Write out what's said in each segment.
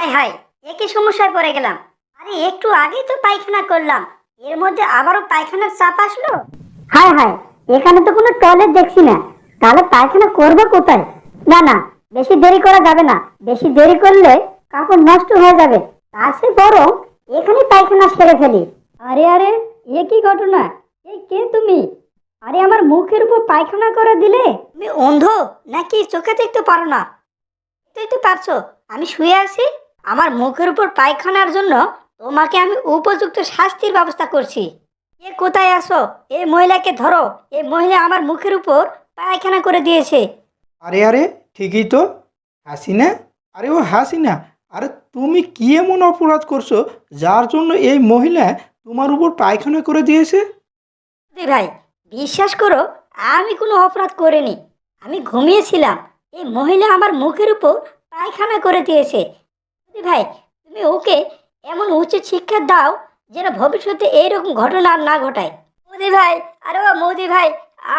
হায় হায় একই সমস্যায় পড়ে গেলাম। আরে, একটু আগেই তো পায়খানা করলাম। এর মধ্যে আবারও পায়খানার চাপ আসলো? হায় হায়, এখানে তো কোনো টয়লেট দেখছি না। তাহলে পায়খানা করবে কোথায়? না না, বেশি দেরি করা যাবে না। বেশি দেরি করলে কাপড় নষ্ট হয়ে যাবে। তার চেয়ে বরং এখানে পায়খানা সেরে ফেলি। আরে আরে, এ কি ঘটনা? এই কে তুমি? আরে, আমার মুখের উপর পায়খানা করে দিলে? তুমি অন্ধ, নাকি চোখে দেখতে পারো না? তুই তো পারছ। আমি শুয়ে আছি। আমার মুখের উপর পায়খানার জন্য তোমাকে আমি উপযুক্ত শাস্তির ব্যবস্থা করছি। এ কোথায় আসো এই মহিলাকে ধরো। এই মহিলা আমার মুখের উপর পায়খানা করে দিয়েছে। আরে আরে ঠিকই তো। হাসিনা? আরে ও হাসিনা আরে তুমি কি এমন অপরাধ করছ যার জন্য এই মহিলা তোমার উপর পায়খানা করে দিয়েছে? ভাই বিশ্বাস করো আমি কোনো অপরাধ করিনি। আমি ঘুমিয়েছিলাম। এই মহিলা আমার মুখের উপর পায়খানা করে দিয়েছে। ভাই, তুমি ওকে এমন উচিত শিক্ষা দাও যেন ভবিষ্যতে এইরকম ঘটনা না ঘটায়। মোদি ভাই, আরে মোদি ভাই,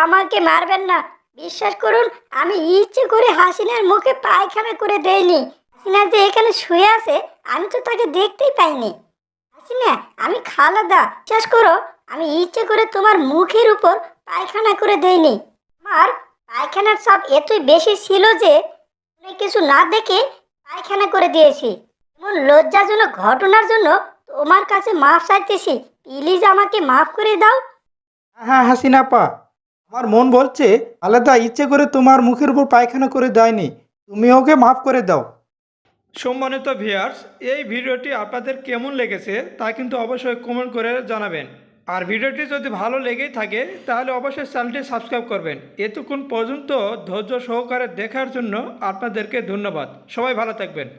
আমাকে মারবেন না। বিশ্বাস করুন, আমি ইচ্ছে করে হাসিনার মুখে পায়খানা করে দেইনি। হাসিনা যে এখানে শুয়ে আছে, আমি তো তাকে দেখতেই পাইনি। হাসিনা, আমি খালাদা। বিশ্বাস করো, আমি ইচ্ছে করে তোমার মুখের উপর পায়খানা করে দেইনি। আমার পায়খানার সব এতই বেশি ছিল যে কিছু না দেখে পায়খানা করে দিয়েছি। এমন লজ্জাজনক ঘটনার জন্য তোমার কাছে মাফ চাইতেছি। প্লিজ আমাকে মাফ করে দাও। হ্যাঁ হাসিনা পা আমার মন বলছে আলাদা ইচ্ছে করে তোমার মুখের উপর পায়খানা করে দেয়নি। তুমি ওকে মাফ করে দাও। সম্মানিত ভিয়ার্স এই ভিডিওটি আপনাদের কেমন লেগেছে তা কিন্তু অবশ্যই কমেন্ট করে জানাবেন। আর ভিডিওটি যদি ভালো লেগেই থাকে তাহলে অবশ্যই চ্যানেলটি সাবস্ক্রাইব করবেন। এতক্ষণ পর্যন্ত ধৈর্য সহকারে দেখার জন্য আপনাদেরকে ধন্যবাদ। সবাই ভালো থাকবেন।